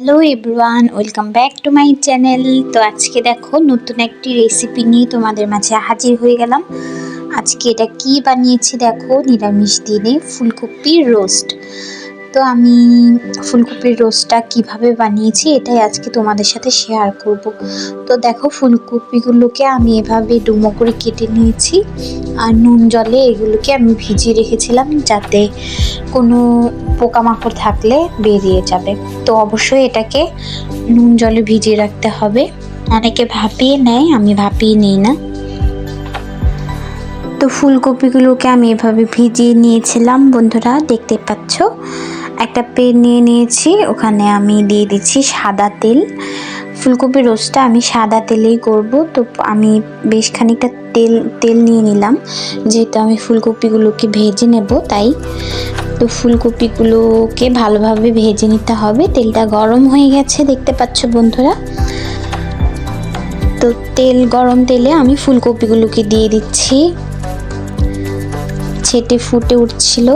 Hello everyone welcome back to my channel তো আজকে দেখো নতুন একটি রেসিপি নিয়ে তোমাদের মাঝে হাজির হয়ে গেলাম। আজকে এটা কি বানিয়েছি দেখো, নিরামিষ দিনে ফুলকপির রোস্ট তো আমি ফুলকপির রোস্টটা কীভাবে বানিয়েছি এটাই আজকে তোমাদের সাথে শেয়ার করব। তো দেখো ফুলকপিগুলোকে আমি এভাবে ডুমো করে কেটে নিয়েছি আর নুন জলে এগুলোকে আমি ভিজিয়ে রেখেছিলাম যাতে কোনো পোকামাকড় থাকলে বেরিয়ে যাবে। তো অবশ্যই এটাকে নুন জলে ভিজিয়ে রাখতে হবে। অনেকে ভাপিয়ে নেয়, আমি ভাপিয়ে নিই না। তো ফুলকপিগুলোকে আমি এভাবে ভিজিয়ে নিয়েছিলাম। বন্ধুরা, দেখতে পাচ্ছ? একটা পেন নিয়ে নিয়েছি, ওখানে আমি দিয়ে দিচ্ছি সাদা তেল। ফুলকপির রোস্টটা আমি সাদা তেলেই করব। তো আমি বেশ খানিকটা তেল তেল নিয়ে নিলাম, যেহেতু আমি ফুলকপিগুলোকে ভেজে নেব তাই। তো ফুলকপিগুলোকে ভালোভাবে ভেজে নিতে হবে। তেলটা গরম হয়ে গেছে, দেখতে পাচ্ছ বন্ধুরা। তো তেল, গরম তেলে আমি ফুলকপিগুলোকে দিয়ে দিচ্ছি। ছেটে ফুটে উঠছিল।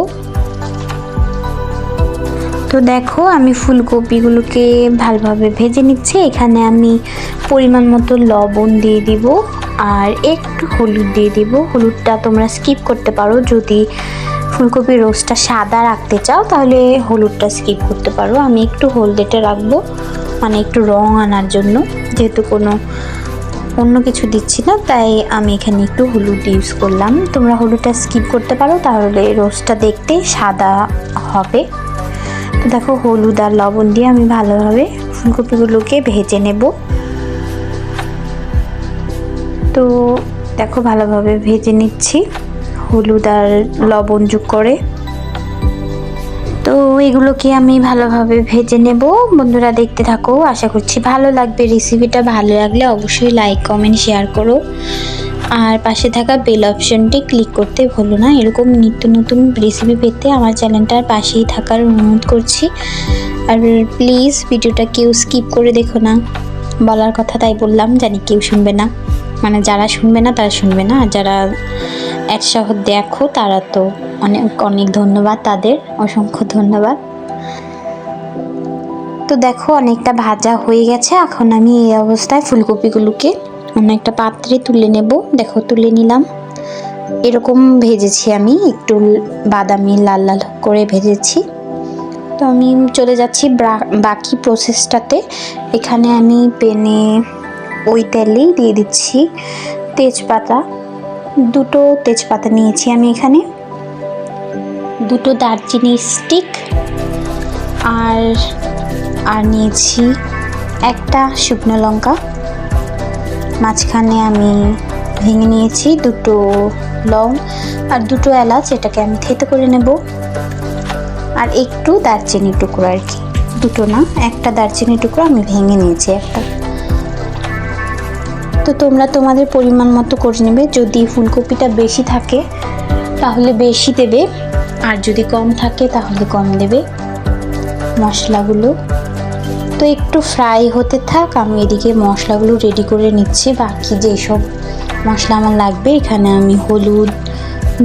তো দেখো, আমি ফুলকপিগুলোকে ভালোভাবে ভেজে নিচ্ছি। এখানে আমি পরিমাণ মতো লবণ দিয়ে দিব আর একটু হলুদ দিয়ে দিব। হলুদটা তোমরা স্কিপ করতে পারো। যদি ফুলকপির রোস্টটা সাদা রাখতে চাও, তাহলে হলুদটা স্কিপ করতে পারো। আমি একটু হলদেটে রাখব মানে একটু রং আনার জন্য। যেহেতু কোনো অন্য কিছু দিচ্ছি না, তাই আমি এখানে একটু হলুদ ইউজ করলাম। তোমরা হলুদটা স্কিপ করতে পারো, তাহলে রোস্টটা দেখতে সাদা হবে। দেখো, হলুদ আর লবণ দিয়ে আমি ভালোভাবে ফুলকপিগুলোকে ভেজে নেব। তো দেখো, ভালোভাবে ভেজে নিচ্ছি, হলুদ আর লবণ যোগ করে। তো এগুলোকে আমি ভালোভাবে ভেজে নেব। বন্ধুরা, দেখতে থাকো, আশা করছি ভালো লাগবে। রেসিপিটা ভালো লাগলে অবশ্যই লাইক কমেন্ট শেয়ার করো। আর পাশে থাকা বেল অপশনটি ক্লিক করতে ভুলো না। এরকম নিত্য নতুন রেসিপি পেতে আমার চ্যানেলটার পাশেই থাকার অনুরোধ করছি। আর প্লিজ ভিডিওটা কেউ স্কিপ করে দেখো না। বলার কথা তাই বললাম, জানি কেউ শুনবে না। মানে যারা শুনবে না, তারা শুনবে না। আর যারা একসহ দেখো, তারা তো অনেক অনেক ধন্যবাদ তাদের। অসংখ্য ধন্যবাদ। তো দেখো, অনেকটা ভাজা হয়ে গেছে। এখন আমি এই অবস্থায় ফুলকপিগুলোকে অন্য একটা পাত্রে তুলে নেব। দেখো, তুলে নিলাম। এরকম ভেজেছি আমি। একটু বাদামি, লাল লাল করে ভেজেছি। তো আমি চলে যাচ্ছি বাকি প্রসেসটাতে এখানে আমি পেনে ওই তেলেই দিয়ে দিচ্ছি তেজপাতা। দুটো তেজপাতা নিয়েছি আমি এখানে। দুটো দারচিনি স্টিক আর আর নিয়েছি একটা শুকনো লঙ্কা। মাঝখানে আমি ভেঙে নিয়েছি দুটো লং আর দুটো এলাচ, এটাকে আমি থেতে করে নেব। আর একটু দারচিনি টুকরো আর কি, দুটো না, একটা দারচিনি টুকরো আমি ভেঙে নিয়েছি একটা। তো তোমরা তোমাদের পরিমাণ মতো করে নেবে, যদি ফুলকপিটা বেশি থাকে তাহলে বেশি দেবে, আর যদি কম থাকে তাহলে কম দেবে। মশলাগুলো তো একটু ফ্রাই হতে থাক, আমি এদিকে মশলাগুলো রেডি করে নিচ্ছি। বাকি যেসব মশলা আমার লাগবে, এখানে আমি হলুদ,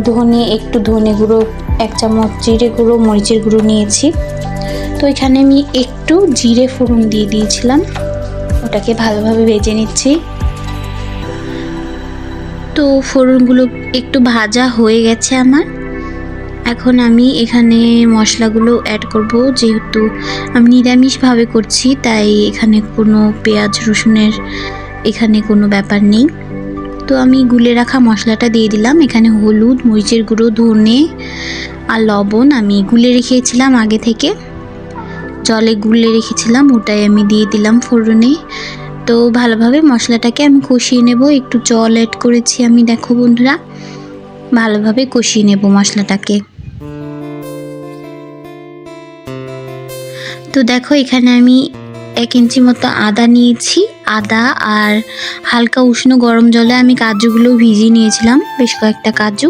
ধনে, একটু ধনে গুঁড়ো, এক চামচ জিরে গুঁড়ো, মরিচের গুঁড়ো নিয়েছি। তো এখানে আমি একটু জিরে ফোড়ন দিয়ে দিয়েছিলাম। ওটাকে ভালোভাবে ভেজে নিচ্ছি। তো ফোড়নগুলো একটু ভাজা হয়ে গেছে আমার। এখন আমি এখানে মশলাগুলো অ্যাড করব, যেহেতু আমি নিরামিষভাবে করছি, তাই এখানে কোনো পেঁয়াজ, রসুনের এখানে কোনো ব্যাপার নেই। তো আমি গুলে রাখা মশলাটা দিয়ে দিলাম। এখানে হলুদ, মরিচের গুঁড়ো, ধনে আর লবণ আমি গুলে রেখেছিলাম আগে থেকে। জলে গুলে রেখেছিলাম, ওটাই আমি দিয়ে দিলাম ফোড়নে। তো ভালোভাবে মশলাটাকে আমি কষিয়ে নেব। একটু জল অ্যাড করেছি আমি, দেখো বন্ধুরা। ভালোভাবে কষিয়ে নেব মশলাটাকে। তো দেখো, এখানে আমি এক ইঞ্চি মতো আদা নিয়েছি। আদা আর হালকা উষ্ণ গরম জলে আমি কাজুগুলো ভিজিয়ে নিয়েছিলাম, বেশ কয়েকটা কাজু।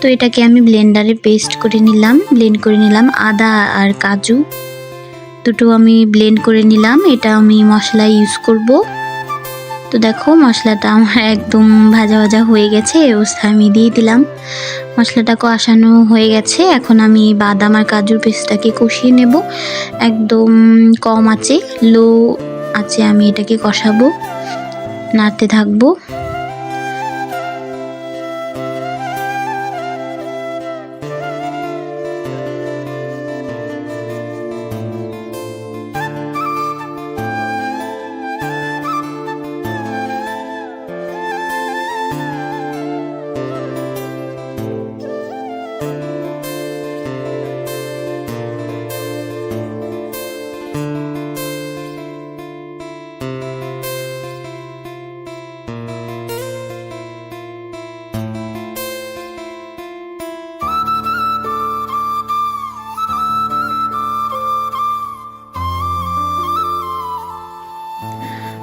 তো এটাকে আমি ব্লেন্ডারে পেস্ট করে নিলাম, ব্লেন্ড করে নিলাম আদা আর কাজু। দুটো আমি ব্লেন্ড করে নিলাম, এটা আমি মশলা ইউজ করব। তো দেখো মশলাটা আমার একদম ভাজা ভাজা হয়ে গেছে অবস্থা আমি দিয়ে দিলাম। মশলাটা কষানো হয়ে গেছে, এখন আমি বাদাম আর কাজুর পেস্টটাকে কষিয়ে নেব। একদম কম আছে, লো আছে আমি এটাকে কষাবো, নাড়তে থাকব।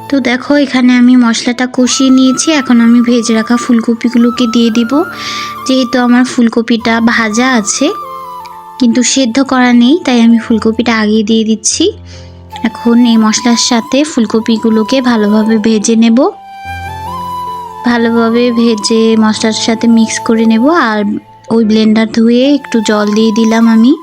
তো দেখো, এখানে আমি মশলাটা কষিয়ে নিয়েছি। এখন আমি ভেজে রাখা ফুলকপিগুলোকে দিয়ে দিব। যেহেতু আমার ফুলকপিটা ভাজা আছে, কিন্তু সেদ্ধ করা নেই, তাই আমি ফুলকপিটা আগে দিয়ে দিচ্ছি। এখন এই মশলার সাথে ফুলকপিগুলোকে ভালোভাবে ভেজে নেব। ভালোভাবে ভেজে মশলার সাথে মিক্স করে নেব। আর ওই ব্লেন্ডার ধুয়ে একটু জল দিয়ে দিলাম আমি।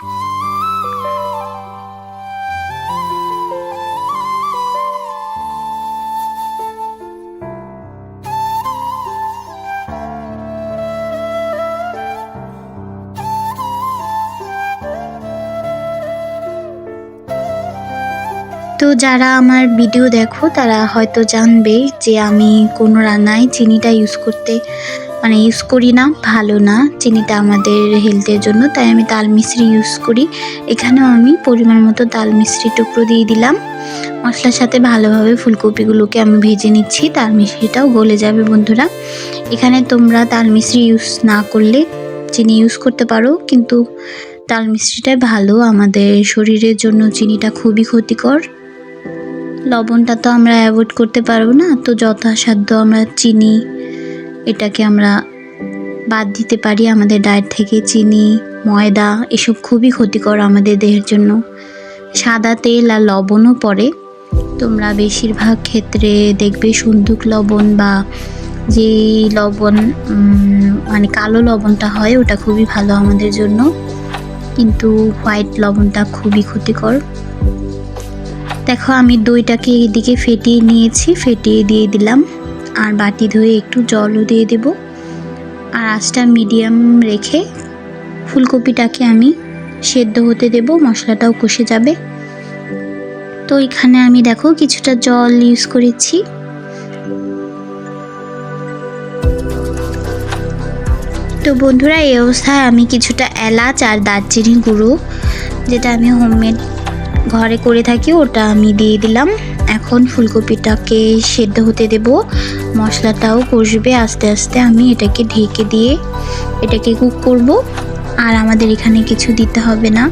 তো যারা আমার ভিডিও দেখো, তারা হয়তো জানবে যে আমি কোনো রান্নায় চিনিটা ইউজ করতে মানে ইউজ করি না, ভালো না চিনিটা আমাদের হেলথের জন্য, তাই আমি তাল মিশ্রি ইউজ করি। এখানেও আমি পরিমাণ মতো তাল মিশ্রি টুকরো দিয়ে দিলাম। মশলার সাথে ভালোভাবে ফুলকপিগুলোকে আমি ভেজে নিচ্ছি তাল মিশ্রিটাও গলে যাবে বন্ধুরা। এখানে তোমরা তাল মিশ্রি ইউজ না করলে চিনি ইউজ করতে পারো, কিন্তু তাল মিশ্রিটাই ভালো, আমাদের শরীরের জন্য চিনিটা খুবই ক্ষতিকর। লবণটা তো আমরা অ্যাভয়েড করতে পারব না, তো যথাসাধ্য আমরা চিনি, এটাকে আমরা বাদ দিতে পারি আমাদের ডায়েট থেকে, চিনি, ময়দা, এসব খুবই ক্ষতিকর আমাদের দেহের জন্য। সাদা তেল আর লবণও পড়ে, তোমরা বেশিরভাগ ক্ষেত্রে দেখবে সন্দুক লবণ বা যে লবণ মানে কালো লবণটা হয়, ওটা খুবই ভালো আমাদের জন্য। কিন্তু হোয়াইট লবণটা খুবই ক্ষতিকর। দেখো, আমি দইটাকে এদিকে ফেটিয়ে নিয়েছি, ফেটিয়ে দিয়ে দিলাম। আর বাটি ধুয়ে একটু জলও দিয়ে দেব। আর আঁচটা মিডিয়াম রেখে ফুলকপিটাকে আমি সেদ্ধ হতে দেব, মশলাটাও কষে যাবে। তো এখানে আমি দেখো, কিছুটা জল ইউজ করেছি। তো বন্ধুরা, এই অবস্থায় আমি কিছুটা এলাচ আর দারচিনি গুঁড়ো, যেটা আমি হোমমেড ঘরে করে থাকি, ওটা আমি দিয়ে দিলাম। এখন ফুলকপিটাকে সেদ্ধ হতে দেব। মশলাটাও কষবে, আস্তে আস্তে আমি এটাকে ঢেকে দিয়ে এটাকে কুক করব। আর আমাদের এখানে কিছু দিতে হবে না।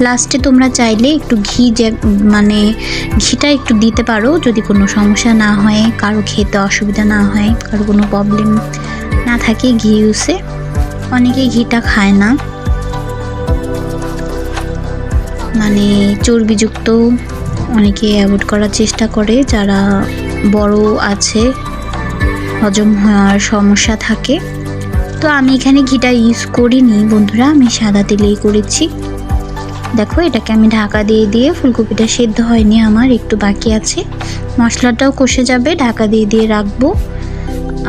লাস্টে তোমরা চাইলে একটু ঘি যে মানে ঘিটা একটু দিতে পারো, যদি কোনো সমস্যা না হয়, কারও খেতে অসুবিধা না হয়, কারও কোনো প্রবলেম না থাকে ঘি ইউসে অনেকে ঘিটা খায় না। মানে চর্বিযুক্ত অনেকে অ্যাভয়েড করার চেষ্টা করে, যারা বড় আছে, হজম হওয়ার সমস্যা থাকে। তো আমি এখানে ঘিটা ইউজ করিনি বন্ধুরা, আমি সাদা তেলেই করেছি। দেখো, এটাকে আমি ঢাকা দিয়ে দিয়ে ফুলকপিটা সেদ্ধ হয়নি আমার, একটু বাকি আছে। মশলাটাও কষে যাবে, ঢাকা দিয়ে দিয়ে রাখব।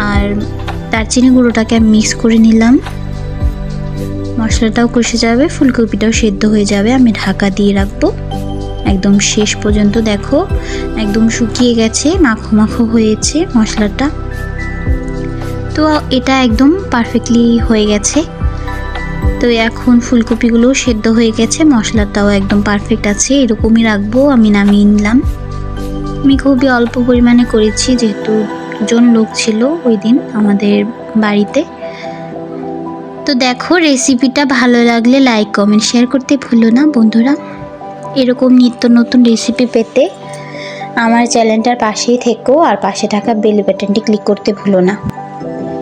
আর দারচিনি গুঁড়োটাকে আমি মিক্স করে নিলাম। মশলাটাও কষে যাবে, ফুলকপিটাও সেদ্ধ হয়ে যাবে, আমি ঢাকা দিয়ে রাখব। একদম শেষ পর্যন্ত দেখো, একদম শুকিয়ে গেছে, মাখো মাখো হয়েছে মশলাটা। তো এটা একদম পারফেক্টলি হয়ে গেছে। তো এখন ফুলকপিগুলো সেদ্ধ হয়ে গেছে, মশলাটাও একদম পারফেক্ট আছে, এরকমই রাখব, আমি নামিয়ে নিলাম। আমি খুবই অল্প পরিমাণে করেছি, যেহেতু জন লোক ছিল ওই দিন আমাদের বাড়িতে। তো দেখো রেসিপিটা ভালো লাগলে লাইক কমেন্ট শেয়ার করতে ভুলো না বন্ধুরা। এরকম নিত্য নতুন রেসিপি পেতে আমার চ্যানেলটার পাশেই থেকো আর পাশে থাকা বেল বাটনটি ক্লিক করতে ভুলো না।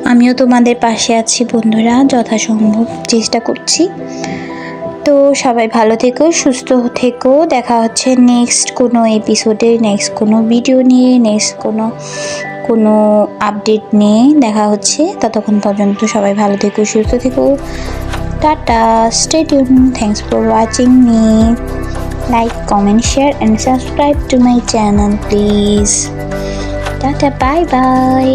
আমিও তোমাদের পাশে আছি বন্ধুরা, যথাসম্ভব চেষ্টা করছি। তো সবাই ভালো থেকো, সুস্থ থেকো, দেখা হচ্ছে নেক্সট কোনো এপিসোডে নেক্সট কোনো ভিডিও নিয়ে নেক্সট কোনো কোনো আপডেট নিয়ে দেখা হচ্ছে। ততক্ষণ পর্যন্ত সবাই ভালো থেকো, সুস্থ থেকো। Tata stay tune thanks for watching me like comment share and subscribe to my channel please tata bye bye